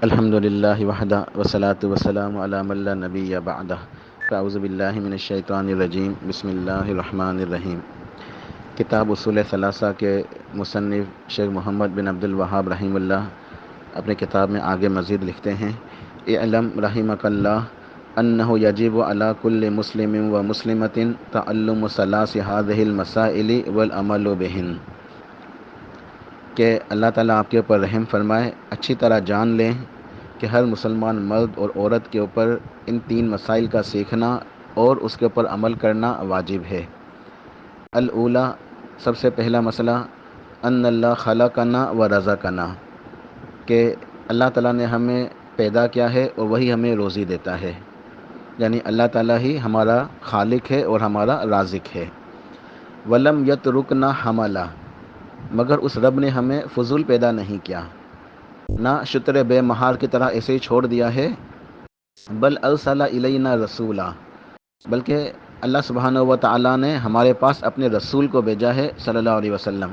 الحمد للہ وحدہ وسلاۃ وسلام علام اللہ نبی بعدہ اعوذ باللہ من الشیطان الرجیم بسم اللہ الرحمن الرحیم کتاب اصول ثلاثہ کے مصنف شیخ محمد بن عبد الوہاب رحمہ اللہ اپنے کتاب میں آگے مزید لکھتے ہیں علم رحمک اللہ انہ یجب علی کل مسلم و مسلمۃ تعلم ثلاث هذه المسائل والعمل بہن کہ اللہ تعالیٰ آپ کے اوپر رحم فرمائے، اچھی طرح جان لیں کہ ہر مسلمان مرد اور عورت کے اوپر ان تین مسائل کا سیکھنا اور اس کے اوپر عمل کرنا واجب ہے۔ الاولا، سب سے پہلا مسئلہ، ان اللہ خلا کنا و رضا کنا کہ اللہ تعالیٰ نے ہمیں پیدا کیا ہے اور وہی ہمیں روزی دیتا ہے۔ یعنی اللہ تعالیٰ ہی ہمارا خالق ہے اور ہمارا رازق ہے۔ ولم یت رکنا حملہ مگر اس رب نے ہمیں فضول پیدا نہیں کیا۔ نہ شتر بے مہار کی طرح ایسے ہی چھوڑ دیا ہے۔ بل الصلاح علیہ رسولہ بلکہ اللہ سبحانہ و تعالیٰ نے ہمارے پاس اپنے رسول کو بھیجا ہے صلی اللہ علیہ وسلم۔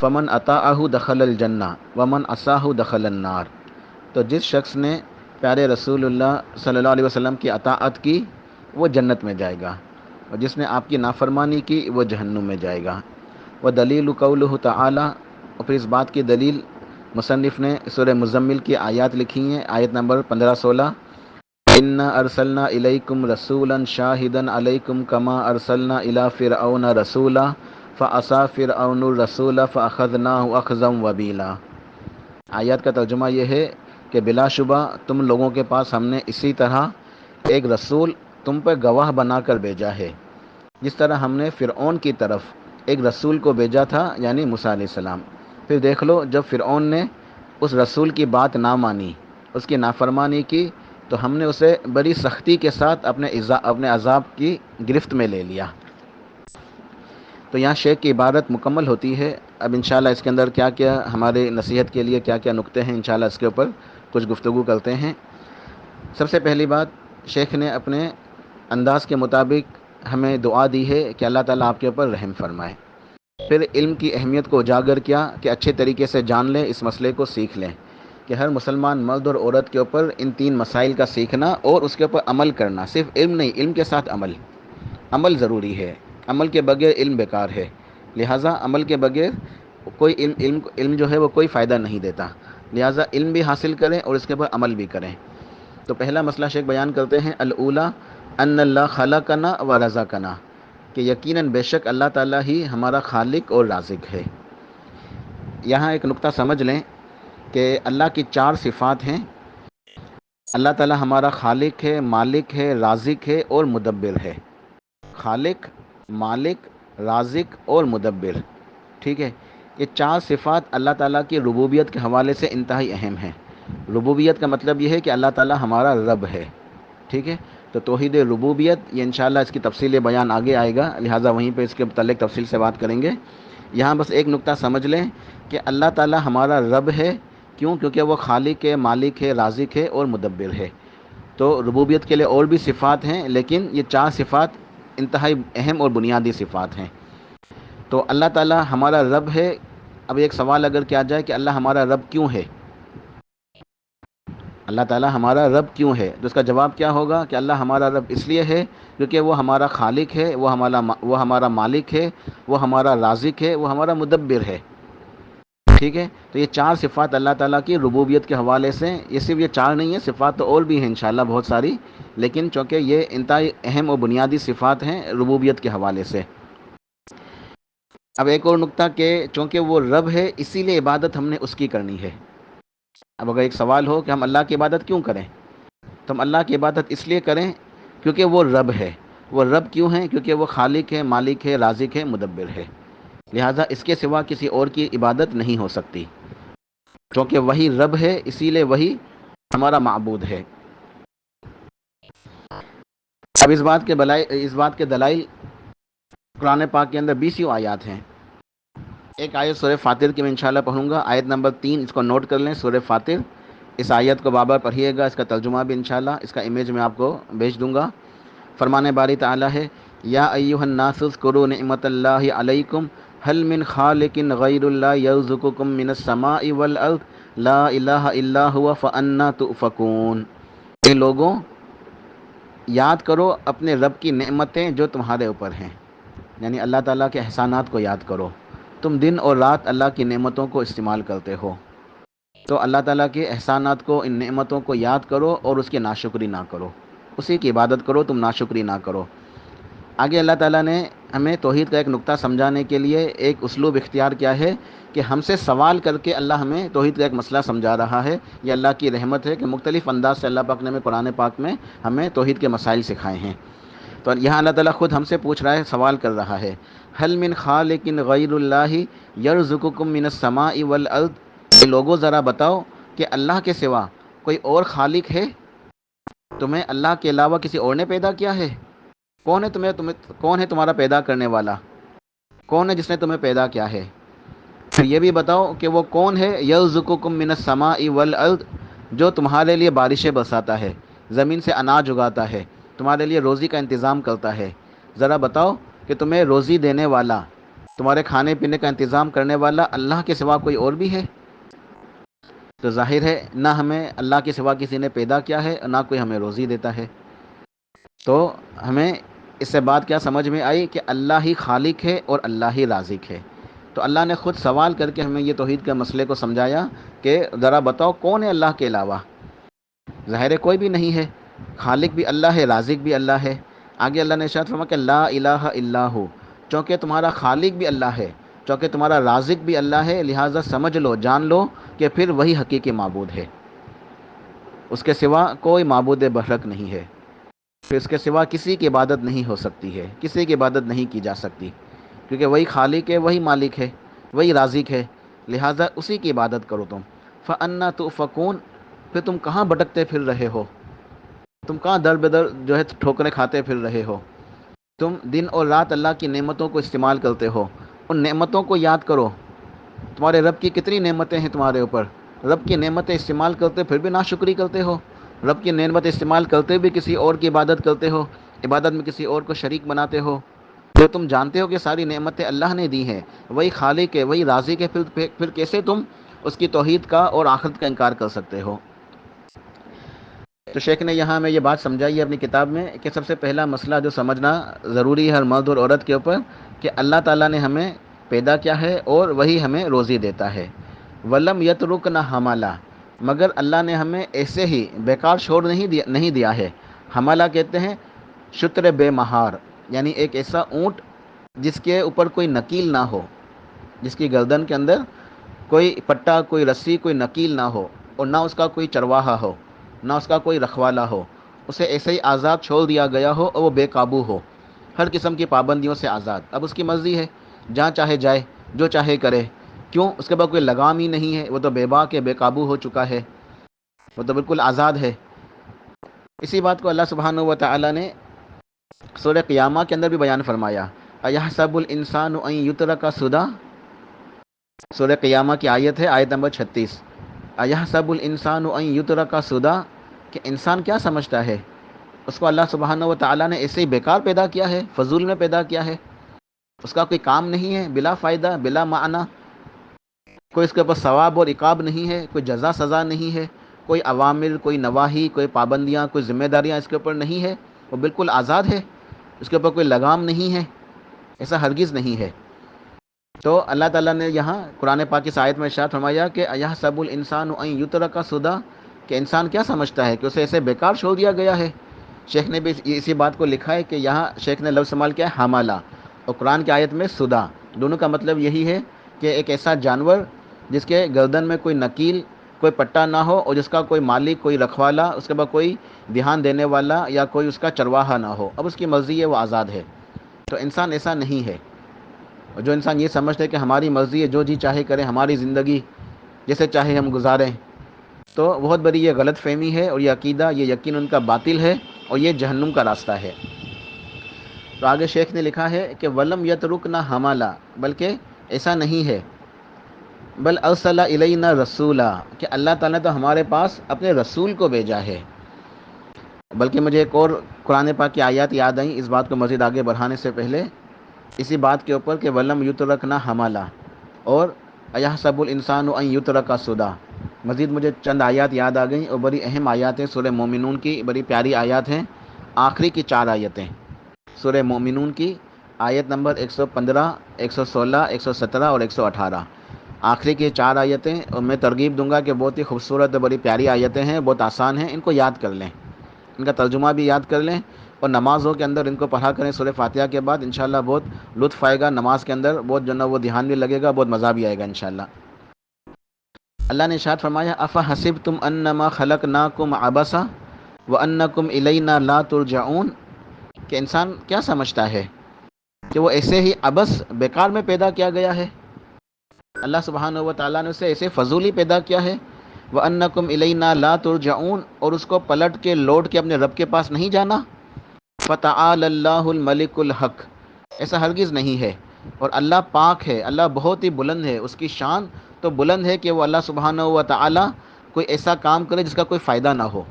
فمن عطا دخل الجنہ ومن اصاہ دخل النار۔ تو جس شخص نے پیارے رسول اللہ صلی اللہ علیہ وسلم کی اطاعت کی، وہ جنت میں جائے گا۔ اور جس نے آپ کی نافرمانی کی، وہ جہنم میں جائے گا۔ وہ دلیل قول تعلیٰ اور پھر اس بات کی دلیل مصنف نے سورہ مزمل کی آیات لکھی ہیں، آیت نمبر پندرہ سولہ۔ ان ارسلنا علیکم رسولا شاہدن علیکم کما ارسلنا الا فرعون رسولا فعصا فرعون الرسول فاخذناہ اخذم وبیلا آیات کا ترجمہ یہ ہے کہ بلا شبہ تم لوگوں کے پاس ہم نے اسی طرح ایک رسول تم پہ گواہ بنا کر بھیجا ہے، جس طرح ہم نے فرعون کی طرف ایک رسول کو بھیجا تھا یعنی موسیٰ علیہ السلام۔ پھر دیکھ لو، جب فرعون نے اس رسول کی بات نہ مانی، اس کی نافرمانی کی، تو ہم نے اسے بڑی سختی کے ساتھ اپنے اپنے عذاب کی گرفت میں لے لیا۔ تو یہاں شیخ کی عبارت مکمل ہوتی ہے۔ اب انشاءاللہ اس کے اندر کیا کیا ہمارے نصیحت کے لیے کیا کیا نقطے ہیں، انشاءاللہ اس کے اوپر کچھ گفتگو کرتے ہیں۔ سب سے پہلی بات، شیخ نے اپنے انداز کے مطابق ہمیں دعا دی ہے کہ اللہ تعالیٰ آپ کے اوپر رحم فرمائے۔ پھر علم کی اہمیت کو اجاگر کیا کہ اچھے طریقے سے جان لیں اس مسئلے کو سیکھ لیں کہ ہر مسلمان مرد اور عورت کے اوپر ان تین مسائل کا سیکھنا اور اس کے اوپر عمل کرنا، صرف علم نہیں، علم کے ساتھ عمل۔ عمل ضروری ہے، عمل کے بغیر علم بیکار ہے۔ لہٰذا عمل کے بغیر کوئی علم علم علم جو ہے وہ کوئی فائدہ نہیں دیتا۔ لہٰذا علم بھی حاصل کریں اور اس کے اوپر عمل بھی کریں۔ تو پہلا مسئلہ شیخ بیان کرتے ہیں الاولا ان اللہ خلا کنا و رضا کنا کہ یقیناً بے شک اللہ تعالیٰ ہی ہمارا خالق اور رازق ہے۔ یہاں ایک نقطہ سمجھ لیں کہ اللہ کی چار صفات ہیں۔ اللہ تعالیٰ ہمارا خالق ہے، مالک ہے، رازق ہے اور مدبر ہے۔ خالق، مالک، رازق اور مدبر، ٹھیک ہے؟ یہ چار صفات اللہ تعالیٰ کی ربوبیت کے حوالے سے انتہائی اہم ہیں۔ ربوبیت کا مطلب یہ ہے کہ اللہ تعالیٰ ہمارا رب ہے، ٹھیک ہے؟ تو توحید ربوبیت، یہ انشاءاللہ اس کی تفصیل بیان آگے آئے گا، لہٰذا وہیں پہ اس کے متعلق تفصیل سے بات کریں گے۔ یہاں بس ایک نقطہ سمجھ لیں کہ اللہ تعالیٰ ہمارا رب ہے، کیوں؟ کیونکہ وہ خالق ہے، مالک ہے، رازق ہے اور مدبر ہے۔ تو ربوبیت کے لیے اور بھی صفات ہیں، لیکن یہ چار صفات انتہائی اہم اور بنیادی صفات ہیں۔ تو اللہ تعالیٰ ہمارا رب ہے۔ اب ایک سوال اگر کیا جائے کہ اللہ ہمارا رب کیوں ہے؟ اللہ تعالیٰ ہمارا رب کیوں ہے؟ تو اس کا جواب کیا ہوگا کہ اللہ ہمارا رب اس لیے ہے کیونکہ وہ ہمارا خالق ہے، وہ ہمارا وہ ہمارا مالک ہے، وہ ہمارا رازق ہے، وہ ہمارا مدبر ہے۔ ٹھیک ہے؟ تو یہ چار صفات اللہ تعالیٰ کی ربوبیت کے حوالے سے یہ صرف یہ چار نہیں ہیں، صفات تو اور بھی ہیں انشاءاللہ بہت ساری۔ لیکن چونکہ یہ انتہائی اہم اور بنیادی صفات ہیں ربوبیت کے حوالے سے۔ اب ایک اور نقطہ کہ چونکہ وہ رب ہے، اسی لیے عبادت ہم نے اس کی کرنی ہے۔ اب اگر ایک سوال ہو کہ ہم اللہ کی عبادت کیوں کریں؟ تو ہم اللہ کی عبادت اس لیے کریں کیونکہ وہ رب ہے۔ وہ رب کیوں ہیں؟ کیونکہ وہ خالق ہے، مالک ہے، رازق ہے، مدبر ہے۔ لہٰذا اس کے سوا کسی اور کی عبادت نہیں ہو سکتی۔ کیونکہ وہی رب ہے، اسی لیے وہی ہمارا معبود ہے۔ اب اس بات کے بلائی اس بات کے دلائل قرآن پاک کے اندر بیسیوں آیات ہیں۔ ایک آیت سورہ فاتر کی میں انشاءاللہ پڑھوں گا۔ آیت نمبر تین، اس کو نوٹ کر لیں، سورہ فاتر۔ اس آیت کو بابر پڑھیے گا، اس کا ترجمہ بھی انشاءاللہ، اس کا امیج میں آپ کو بھیج دوں گا۔ فرمان باری تعالیٰ ہے، یا ایوہ الناس کرو نعمت اللہ علیکم حل من خالق غیر اللہ یرزقکم من السماء والارض، لا الہ الا ہوا فنا تو فکون اے لوگوں، یاد کرو اپنے رب کی نعمتیں جو تمہارے اوپر ہیں۔ یعنی اللہ تعالیٰ کے احسانات کو یاد کرو۔ تم دن اور رات اللہ کی نعمتوں کو استعمال کرتے ہو۔ تو اللہ تعالیٰ کے احسانات کو، ان نعمتوں کو یاد کرو اور اس کی ناشکری نہ کرو۔ اسی کی عبادت کرو، تم ناشکری نہ کرو۔ آگے اللہ تعالیٰ نے ہمیں توحید کا ایک نقطہ سمجھانے کے لیے ایک اسلوب اختیار کیا ہے کہ ہم سے سوال کر کے اللہ ہمیں توحید کا ایک مسئلہ سمجھا رہا ہے۔ یہ اللہ کی رحمت ہے کہ مختلف انداز سے اللہ پاک نے ہمیں قرآن پاک میں ہمیں توحید کے مسائل سکھائے ہیں۔ تو یہاں اللہ تعالیٰ خود ہم سے پوچھ رہا ہے، سوال کر رہا ہے حل من خالقن غیر اللہ یرزقکم من السماء والارض؟ لوگوں ذرا بتاؤ کہ اللہ کے سوا کوئی اور خالق ہے؟ تمہیں اللہ کے علاوہ کسی اور نے پیدا کیا ہے؟ کون ہے تمہیں تمہیں، کون ہے تمہارا پیدا کرنے والا؟ کون ہے جس نے تمہیں پیدا کیا ہے؟ پھر یہ بھی بتاؤ کہ وہ کون ہے یلزکم من السماء والارض جو تمہارے لیے بارشیں برساتا ہے، زمین سے اناج اگاتا ہے تمہارے لیے روزی کا انتظام کرتا ہے۔ ذرا بتاؤ کہ تمہیں روزی دینے والا، تمہارے کھانے پینے کا انتظام کرنے والا اللہ کے سوا کوئی اور بھی ہے؟ تو ظاہر ہے، نہ ہمیں اللہ کے سوا کسی نے پیدا کیا ہے، نہ کوئی ہمیں روزی دیتا ہے۔ تو ہمیں اس سے بات کیا سمجھ میں آئی کہ اللہ ہی خالق ہے اور اللہ ہی رازق ہے۔ تو اللہ نے خود سوال کر کے ہمیں یہ توحید کے مسئلے کو سمجھایا کہ ذرا بتاؤ کون ہے اللہ کے علاوہ؟ ظاہر کوئی بھی نہیں ہے۔ خالق بھی اللہ ہے، رازق بھی اللہ ہے۔ آگے اللہ نے فرما کہ لا الہ الا ہو۔ چونکہ تمہارا خالق بھی اللہ ہے، چونکہ تمہارا رازق بھی اللہ ہے، لہٰذا سمجھ لو، جان لو کہ پھر وہی حقیقی معبود ہے۔ اس کے سوا کوئی معبود بحرک نہیں ہے۔ پھر اس کے سوا کسی کی عبادت نہیں ہو سکتی ہے، کسی کی عبادت نہیں کی جا سکتی۔ کیونکہ وہی خالق ہے، وہی مالک ہے، وہی رازق ہے۔ لہٰذا اسی کی عبادت کرو تم۔ فنا تو فکون پھر تم کہاں بھٹکتے پھر رہے ہو؟ تم کہاں در بدر جو ہے ٹھوکریں کھاتے پھر رہے ہو؟ تم دن اور رات اللہ کی نعمتوں کو استعمال کرتے ہو۔ ان نعمتوں کو یاد کرو۔ تمہارے رب کی کتنی نعمتیں ہیں تمہارے اوپر۔ رب کی نعمتیں استعمال کرتے پھر بھی ناشکری کرتے ہو۔ رب کی نعمت استعمال کرتے بھی کسی اور کی عبادت کرتے ہو۔ عبادت میں کسی اور کو شریک بناتے ہو۔ جو تم جانتے ہو کہ ساری نعمتیں اللہ نے دی ہیں، وہی خالق ہے، وہی راضی کے پھر پھر کیسے تم اس کی توحید کا اور آخرت کا انکار کر سکتے ہو؟ تو شیخ نے یہاں میں یہ بات سمجھائی ہے اپنی کتاب میں کہ سب سے پہلا مسئلہ جو سمجھنا ضروری ہے ہر مرد اور عورت کے اوپر کہ اللہ تعالیٰ نے ہمیں پیدا کیا ہے اور وہی ہمیں روزی دیتا ہے۔ ولم یت رک نہ حمالہ مگر اللہ نے ہمیں ایسے ہی بیکار شور نہیں دیا نہیں دیا ہے۔ حمالہ کہتے ہیں شتر بے مہار یعنی ایک ایسا اونٹ جس کے اوپر کوئی نکیل نہ ہو، جس کی گردن کے اندر کوئی پٹا، کوئی رسی، کوئی نکیل نہ ہو اور نہ اس کا کوئی چرواہا ہو۔ نہ اس کا کوئی رکھوالا ہو۔ اسے ایسے ہی آزاد چھوڑ دیا گیا ہو اور وہ بے قابو ہو۔ ہر قسم کی پابندیوں سے آزاد۔ اب اس کی مرضی ہے۔ جہاں چاہے جائے، جو چاہے کرے۔ کیوں؟ اس کے بعد کوئی لگام ہی نہیں ہے۔ وہ تو بے باک ہے، بے قابو ہو چکا ہے۔ وہ تو بالکل آزاد ہے۔ اسی بات کو اللہ سبحانہ و تعالیٰ نے سورہ قیامہ کے اندر بھی بیان فرمایا۔ ایہ سب الانسان یتر کا سدا سورہ قیامہ کی آیت ہے، آیت نمبر چھتیس۔ ایہ سب الانسان یتر کا سدا کہ انسان کیا سمجھتا ہے؟ اس کو اللہ سبحانہ و تعالیٰ نے ایسے ہی بیکار پیدا کیا ہے، فضول میں پیدا کیا ہے۔ اس کا کوئی کام نہیں ہے، بلا فائدہ، بلا معنی۔ کوئی اس کے اوپر ثواب اور اقاب نہیں ہے، کوئی جزا سزا نہیں ہے۔ کوئی عوامل، کوئی نواحی، کوئی پابندیاں، کوئی ذمہ داریاں اس کے اوپر نہیں ہے۔ وہ بالکل آزاد ہے۔ اس کے اوپر کوئی لگام نہیں ہے۔ ایسا ہرگز نہیں ہے۔ تو اللہ تعالیٰ نے یہاں قرآن پاک کی سایت میں اشاعت فرمایا کہ یہ سب الانسان یوتر کا سدا کہ انسان کیا سمجھتا ہے کہ اسے ایسے بیکار چھوڑ دیا گیا ہے؟ شیخ نے بھی اسی بات کو لکھا ہے کہ یہاں شیخ نے لفظ استعمال کیا ہے حامالہ اور قرآن کی آیت میں سدا دونوں کا مطلب یہی ہے کہ ایک ایسا جانور جس کے گردن میں کوئی نکیل، کوئی پٹا نہ ہو اور جس کا کوئی مالک، کوئی رکھوالا، اس کے بعد کوئی دھیان دینے والا یا کوئی اس کا چرواہا نہ ہو۔ اب اس کی مرضی ہے، وہ آزاد ہے۔ تو انسان ایسا نہیں ہے۔ اور جو انسان یہ سمجھتے کہ ہماری مرضی ہے، جو جی چاہے کریں ہماری زندگی جیسے چاہے ہم گزاریں تو بہت بڑی یہ غلط فہمی ہے اور یہ عقیدہ، یہ یقین ان کا باطل ہے اور یہ جہنم کا راستہ ہے۔ تو آگے شیخ نے لکھا ہے کہ ولم یت رک نہ حمالہ بلکہ ایسا نہیں ہے۔ بل ارسلہ علیہ رسولہ کہ اللہ تعالیٰ تو ہمارے پاس اپنے رسول کو بھیجا ہے۔ بلکہ مجھے ایک اور قرآن پاک کی آیات یاد آئیں، اس بات کو مزید آگے بڑھانے سے پہلے۔ اسی بات کے اوپر کہ ولم یت رکھ نہ حمالہ اور ایہ الانسان و یتر کا سدا مزید مجھے چند آیات یاد آ گئیں، اور بڑی اہم آیات ہیں سورہ مومنون کی، بڑی پیاری آیات ہیں۔ آخری کی چار آیتیں۔ سورہ مومنون کی، آیت نمبر ایک سو پندرہ، ایک سو سولہ، ایک سو سترہ اور ایک سو اٹھارہ۔ آخری کی چار آیتیں، اور میں ترغیب دوں گا کہ بہت ہی خوبصورت اور بڑی پیاری آیتیں ہیں، بہت آسان ہیں، ان کو یاد کر لیں۔ ان کا ترجمہ بھی یاد کر لیں۔ اور نمازوں کے اندر ان کو پڑھا کریں سورہ فاتحہ کے بعد، انشاءاللہ بہت لطف آئے گا نماز کے اندر، بہت جو نا وہ دھیان بھی لگے گا، بہت مزہ بھی آئے گا انشاءاللہ۔ اللہ نے اشاد فرمایا، افا حسب تم انما خلق نا کم آبسا و ان کم علیہ لا ترجعون؟ کہ انسان کیا سمجھتا ہے کہ وہ ایسے ہی ابس بیکار میں پیدا کیا گیا ہے؟ اللہ سبحانہ و تعالیٰ نے اسے ایسے فضولی پیدا کیا ہے وہ ان کم علیہ لا ترجعون، اور اس کو پلٹ کے لوٹ کے اپنے رب کے پاس نہیں جانا؟ فتح اللہ الملک الحق۔ ایسا ہرگز نہیں ہے۔ اور اللہ پاک ہے، اللہ بہت ہی بلند ہے۔ اس کی شان تو بلند ہے کہ وہ اللہ سبحانہ و تعالیٰ کوئی ایسا کام کرے جس کا کوئی فائدہ نہ ہو۔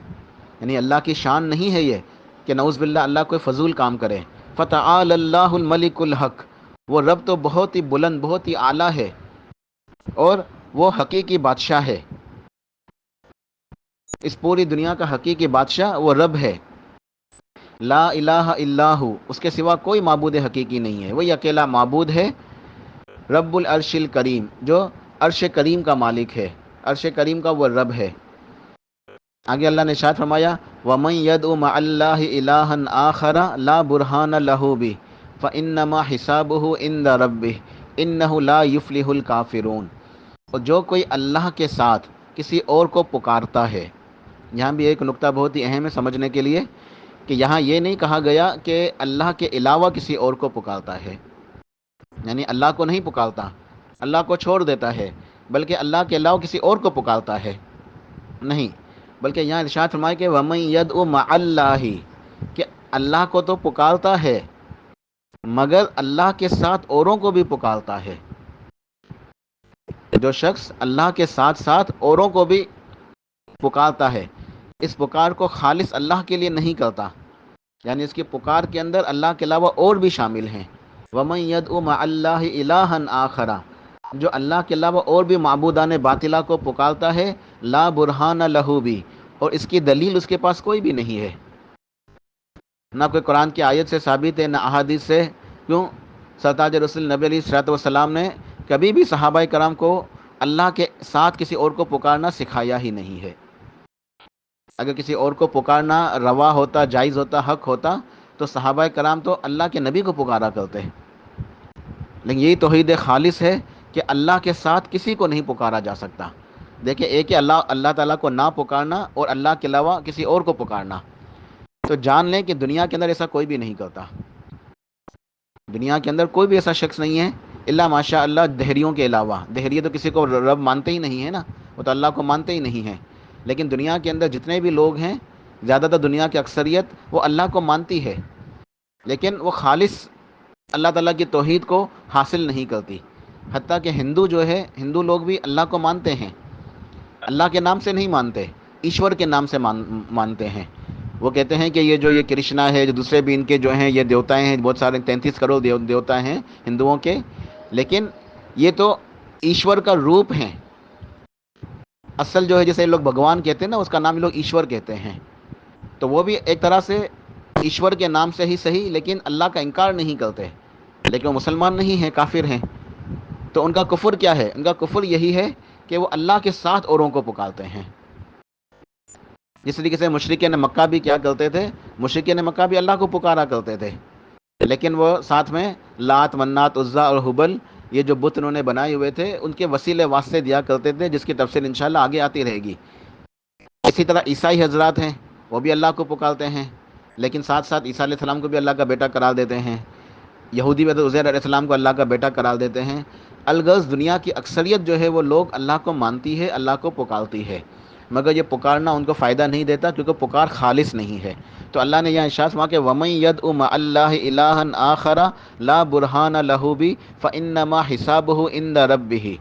یعنی اللہ کی شان نہیں ہے یہ کہ نعوذ باللہ اللہ کوئی فضول کام کرے۔ فتح اللہ الملک الحق۔ وہ رب تو بہت ہی بلند، بہت ہی اعلیٰ ہے۔ اور وہ حقیقی بادشاہ ہے۔ اس پوری دنیا کا حقیقی بادشاہ وہ رب ہے۔ لا الہ الا ہو، اس کے سوا کوئی معبود حقیقی نہیں ہے۔ وہی اکیلا معبود ہے رب العرش الکریم، جو عرش کریم کا مالک ہے۔ عرش کریم کا وہ رب ہے۔ آگے اللہ نے شاد فرمایا، ومن ید ام اللہ الہ آخر لا برہان لہو بھی فنما حساب ہو ان دا رب لا اور جو کوئی اللہ کے ساتھ کسی اور کو پکارتا ہے۔ یہاں بھی ایک نقطہ بہت ہی اہم ہے سمجھنے کے لیے۔ کہ یہاں یہ نہیں کہا گیا کہ اللہ کے علاوہ کسی اور کو پکارتا ہے۔ یعنی اللہ کو نہیں پکارتا، اللہ کو چھوڑ دیتا ہے، بلکہ اللہ کے علاوہ کسی اور کو پکارتا ہے۔ نہیں، بلکہ یہاں ارشاد فرمائے کہ ومن ید او اللہ کہ اللہ کو تو پکارتا ہے، مگر اللہ کے ساتھ اوروں کو بھی پکارتا ہے۔ جو شخص اللہ کے ساتھ ساتھ اوروں کو بھی پکارتا ہے اس پکار کو خالص اللہ کے لیے نہیں کرتا۔ یعنی اس کی پکار کے اندر اللہ کے علاوہ اور بھی شامل ہیں۔ ومن ید ام اللہ الہن آخرا جو اللہ کے علاوہ اور بھی معبودان باطلا کو پکارتا ہے، لا برہان لہو بھی اور اس کی دلیل اس کے پاس کوئی بھی نہیں ہے۔ نہ کوئی قرآن کی آیت سے ثابت ہے، نہ احادیث سے۔ کیوں؟ سرتاج رسول نبی علیہ صلاحت والسلام نے کبھی بھی صحابہ کرام کو اللہ کے ساتھ کسی اور کو پکارنا سکھایا ہی نہیں ہے۔ اگر کسی اور کو پکارنا روا ہوتا، جائز ہوتا، حق ہوتا، تو صحابہ کرام تو اللہ کے نبی کو پکارا کرتے ہیں۔ لیکن یہی توحید خالص ہے کہ اللہ کے ساتھ کسی کو نہیں پکارا جا سکتا۔ دیکھیں، ایک اللہ اللہ تعالیٰ کو نہ پکارنا اور اللہ کے علاوہ کسی اور کو پکارنا۔ تو جان لیں کہ دنیا کے اندر ایسا کوئی بھی نہیں کرتا۔ دنیا کے اندر کوئی بھی ایسا شخص نہیں ہے اللہ ماشاء اللہ دہریوں کے علاوہ۔ دہریے تو کسی کو رب مانتے ہی نہیں ہے نا، وہ تو اللہ کو مانتے ہی نہیں ہیں۔ لیکن دنیا کے اندر جتنے بھی لوگ ہیں، زیادہ تر دنیا کی اکثریت وہ اللہ کو مانتی ہے۔ لیکن وہ خالص اللہ تعالیٰ کی توحید کو حاصل نہیں کرتی۔ حتیٰ کہ ہندو جو ہے، ہندو لوگ بھی اللہ کو مانتے ہیں۔ اللہ کے نام سے نہیں مانتے، ایشور کے نام سے مان مانتے ہیں۔ وہ کہتے ہیں کہ یہ جو یہ کرشنا ہے، جو دوسرے بھی ان کے جو ہیں، یہ دیوتا ہیں، بہت سارے تینتیس کروڑ دیوتا ہیں ہندوؤں کے۔ لیکن یہ تو ایشور کا روپ ہیں۔ اصل جو ہے جسے لوگ بھگوان کہتے ہیں نا، اس کا نام لوگ ایشور کہتے ہیں۔ تو وہ بھی ایک طرح سے ایشور کے نام سے ہی صحیح، لیکن اللہ کا انکار نہیں کرتے۔ لیکن وہ مسلمان نہیں ہیں، کافر ہیں۔ تو ان کا کفر کیا ہے؟ ان کا کفر یہی ہے کہ وہ اللہ کے ساتھ اوروں کو پکارتے ہیں۔ جس طریقے سے مشرقین مکہ بھی کیا کرتے تھے مشرقین مکہ بھی اللہ کو پکارا کرتے تھے۔ لیکن وہ ساتھ میں لات، منات، عزا اور حبل یہ جو بت انہوں نے بنائے ہوئے تھے، ان کے وسیلے واسطے دیا کرتے تھے، جس کی تفصیل انشاءاللہ آگے آتی رہے گی۔ اسی طرح عیسائی حضرات ہیں، وہ بھی اللہ کو پکارتے ہیں، لیکن ساتھ ساتھ عیسیٰ علیہ السلام کو بھی اللہ کا بیٹا قرار دیتے ہیں۔ یہودی و عزیر علیہ السلام کو اللہ کا بیٹا قرار دیتے ہیں۔ الغرض دنیا کی اکثریت جو ہے، وہ لوگ اللہ کو مانتی ہے، اللہ کو پکارتی ہے۔ مگر یہ پکارنا ان کو فائدہ نہیں دیتا کیونکہ پکار خالص نہیں ہے۔ تو اللہ نے یہاں اشاعت وہاں کہ ومن ید ام اللہ الہن آخرا لا برہان لہو بھی فنما حساب ہو ان دا رب بھی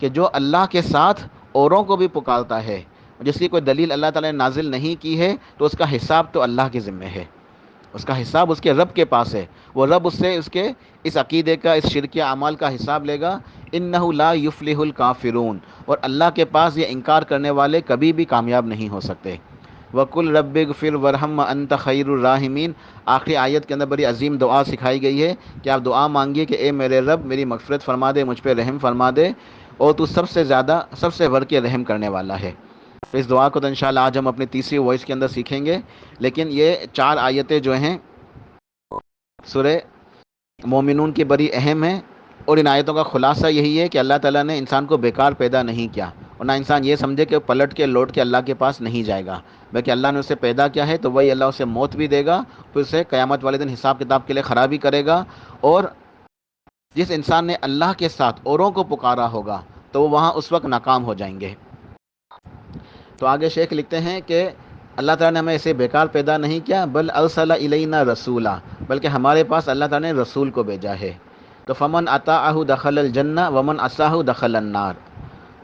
کہ جو اللہ کے ساتھ اوروں کو بھی پکارتا ہے، جس کی کوئی دلیل اللہ تعالیٰ نے نازل نہیں کی ہے، تو اس کا حساب تو اللہ کے ذمے ہے۔ اس کا حساب اس کے رب کے پاس ہے۔ وہ رب اس سے اس کے، اس عقیدے کا، اس شرک اعمال کا حساب لے گا۔ ان لا یفلح الکافرون اور ان آیتوں کا خلاصہ یہی ہے کہ اللہ تعالیٰ نے انسان کو بیکار پیدا نہیں کیا اور نہ انسان یہ سمجھے کہ پلٹ کے لوٹ کے اللہ کے پاس نہیں جائے گا، بلکہ اللہ نے اسے پیدا کیا ہے تو وہی اللہ اسے موت بھی دے گا، پھر اسے قیامت والے دن حساب کتاب کے لیے خرابی کرے گا اور جس انسان نے اللہ کے ساتھ اوروں کو پکارا ہوگا تو وہ وہاں اس وقت ناکام ہو جائیں گے۔ تو آگے شیخ لکھتے ہیں کہ اللہ تعالیٰ نے ہمیں اسے بیکار پیدا نہیں کیا، بل الصلاح علینا رسولہ بلکہ ہمارے پاس اللہ تعالیٰ نے رسول کو بھیجا ہے۔ تو فمن عطا آہ دخل الجنہ ومن اساہ دخل النار۔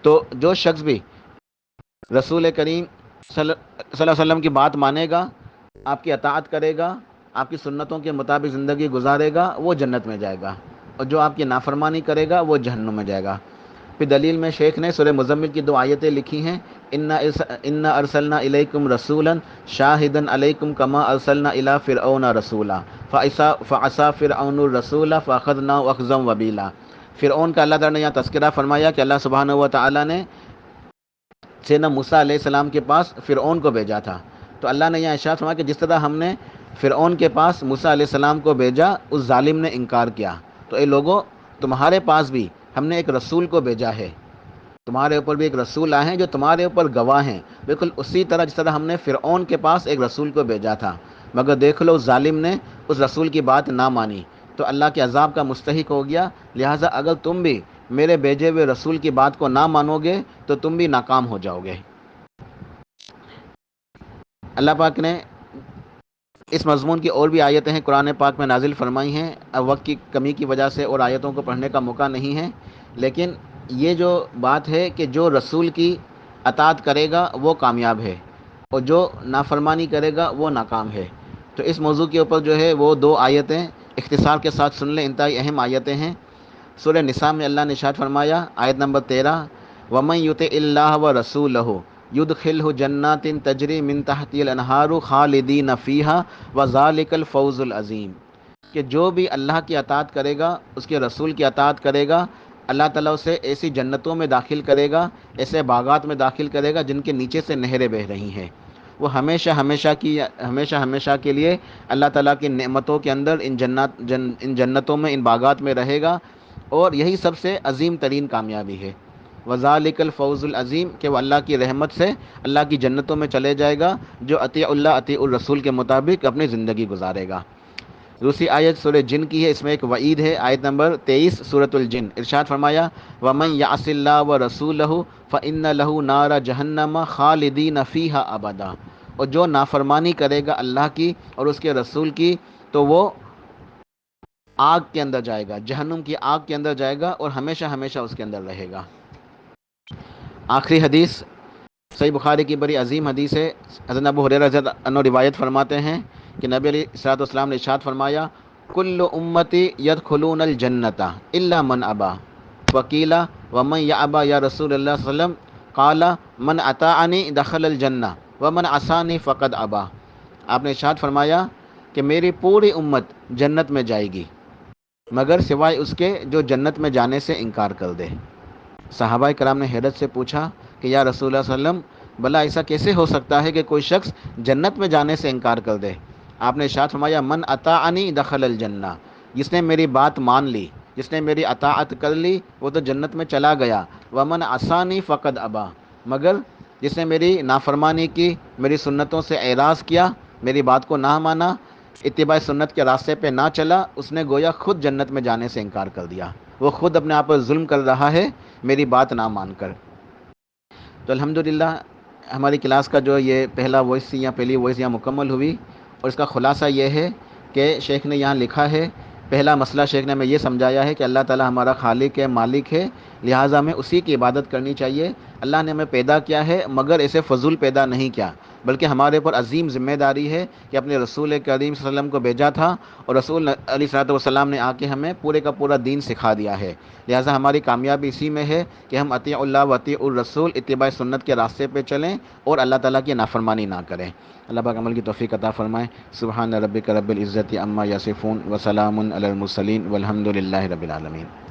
تو جو شخص بھی رسول کریم صلی اللہ علیہ وسلم کی بات مانے گا، آپ کی اطاعت کرے گا، آپ کی سنتوں کے مطابق زندگی گزارے گا، وہ جنت میں جائے گا۔ اور جو آپ کی نافرمانی کرے گا، وہ جہنم میں جائے گا۔ پھر دلیل میں شیخ نے سورہ مزمل کی دو آیتیں لکھی ہیں ان ارسلنا علیکم رسولا شاہدن علیکم کما ارسلنا الا فرعون رسولا فعصا فرعون الرسول فاخذنا اخذم وبیلا فرعون کا اللہ تعالیٰ نے یہاں تذکرہ فرمایا کہ اللہ سبحانہ و تعالیٰ نے سینا موسیٰ علیہ السلام کے پاس فرعون کو بھیجا تھا۔ تو اللہ نے یہاں اشارت فرمایا کہ جس طرح ہم نے فرعون کے پاس موسیٰ علیہ السلام کو بھیجا، اس ظالم نے انکار کیا۔ تو اے لوگوں تمہارے پاس بھی ہم نے ایک رسول کو بھیجا ہے۔ تمہارے اوپر بھی ایک رسول آئے ہیں جو تمہارے اوپر گواہ ہیں۔ بالکل اسی طرح جس طرح ہم نے فرعون کے پاس ایک رسول کو بھیجا تھا۔ مگر دیکھ لو، ظالم نے اس رسول کی بات نہ مانی۔ تو اللہ کے عذاب کا مستحق ہو گیا۔ لہٰذا اگر تم بھی میرے بھیجے ہوئے رسول کی بات کو نہ مانو گے، تو تم بھی ناکام ہو جاؤ گے۔ اللہ پاک نے اس مضمون کی اور بھی آیتیں ہیں، قرآن پاک میں نازل فرمائی ہیں۔ اب وقت کی کمی کی وجہ سے اور آیتوں کو پڑھنے کا موقع نہیں ہے۔ لیکن یہ جو بات ہے کہ جو رسول کی اطاعت کرے گا، وہ کامیاب ہے۔ اور جو نافرمانی کرے گا، وہ ناکام ہے۔ تو اس موضوع کے اوپر جو ہے، وہ دو آیتیں اختصار کے ساتھ سن لیں۔ انتہائی اہم آیتیں ہیں۔ سورہ نساء میں اللہ نے شاد فرمایا، آیت نمبر تیرہ، ومن یوت اللہ و رسول ید خل جنات تجری من تحتی الانہار خالدین فیحہ و ذالک الفوز العظیم۔ کہ جو بھی اللہ کی اطاعت کرے گا، اس کے رسول کی اطاعت کرے گا، اللہ تعالیٰ اسے ایسی جنتوں میں داخل کرے گا، ایسے باغات میں داخل کرے گا جن کے نیچے سے نہریں بہہ رہی ہیں۔ وہ ہمیشہ ہمیشہ کی، ہمیشہ ہمیشہ کے لیے اللہ تعالیٰ کی نعمتوں کے اندر ان جنات، جن، ان جنتوں میں، ان باغات میں رہے گا۔ اور یہی سب سے عظیم ترین کامیابی ہے۔ وزالک الفوز العظیم کہ وہ اللہ کی رحمت سے اللہ کی جنتوں میں چلے جائے گا، جو عطی اللہ عطی الرسول کے مطابق اپنی زندگی گزارے گا۔ دوسری آیت سورہ جن کی ہے، اس میں ایک وعید ہے۔ آیت نمبر تیئیس صورت الجن۔ ارشاد فرمایا، ومن یاس اللہ و رسول لہو فن لہو نارا جہنم خالدین فیحہ ابدا اور جو نافرمانی کرے گا اللہ کی اور اس کے رسول کی، تو وہ آگ کے اندر جائے گا، جہنم کی آگ کے اندر جائے گا اور ہمیشہ ہمیشہ اس کے اندر رہے گا۔ آخری حدیث صحیح بخاری کی بڑی عظیم حدیث ہے۔ حضرت ابو حریر رضی انو روایت فرماتے ہیں کہ نبی علیہ السلاۃ والسلام نے اشاد فرمایا، کل امتی ید خلون الجنتا اللہ من ابا وکیلا ومن یا ابا یا رسول اللہ وسلم قالا من عطا دخل الجنہ ومن آسانی فقد ابا آپ نے اشاد فرمایا کہ میری پوری امت جنت میں جائے گی، مگر سوائے اس کے جو جنت میں جانے سے انکار کر دے۔ صحابہ کرام نے حیرت سے پوچھا کہ یا رسول اللہ علیہ وسلم بلا ایسا کیسے ہو سکتا ہے کہ کوئی شخص جنت میں جانے سے انکار کر دے؟ آپ نے اشاعت فرمایا، من عطا دخل الجنہ جس نے میری بات مان لی، جس نے میری اطاعت کر لی، وہ تو جنت میں چلا گیا۔ ومن آسانی فقد ابا مگر جس نے میری نافرمانی کی، میری سنتوں سے اعراض کیا، میری بات کو نہ مانا، اتباع سنت کے راستے پہ نہ چلا، اس نے گویا خود جنت میں جانے سے انکار کر دیا۔ وہ خود اپنے آپ پر ظلم کر رہا ہے، میری بات نہ مان کر۔ تو الحمدللہ، ہماری کلاس کا جو یہ پہلا وائس یا پہلی وائس یہاں مکمل ہوئی، اور اس کا خلاصہ یہ ہے کہ شیخ نے یہاں لکھا ہے، پہلا مسئلہ شیخ نے ہمیں یہ سمجھایا ہے کہ اللہ تعالیٰ ہمارا خالق ہے، مالک ہے، لہٰذا ہمیں اسی کی عبادت کرنی چاہیے۔ اللہ نے ہمیں پیدا کیا ہے، مگر اسے فضول پیدا نہیں کیا۔ بلکہ ہمارے اوپر عظیم ذمہ داری ہے کہ اپنے رسول کریم صلی اللہ علیہ وسلم کو بھیجا تھا اور رسول علیہ صلاحت والسلام نے آ کے ہمیں پورے کا پورا دین سکھا دیا ہے۔ لہٰذا ہماری کامیابی اسی میں ہے کہ ہم عطی اللہ وطی الرسول اتباع سنت کے راستے پہ چلیں اور اللہ تعالیٰ کی نافرمانی نہ کریں۔ اللہ پاک عمل کی توفیق عطا فرمائیں سبحان رب رب العزت عما یاسفون وسلام المسلین والحمد للہ رب العالمین۔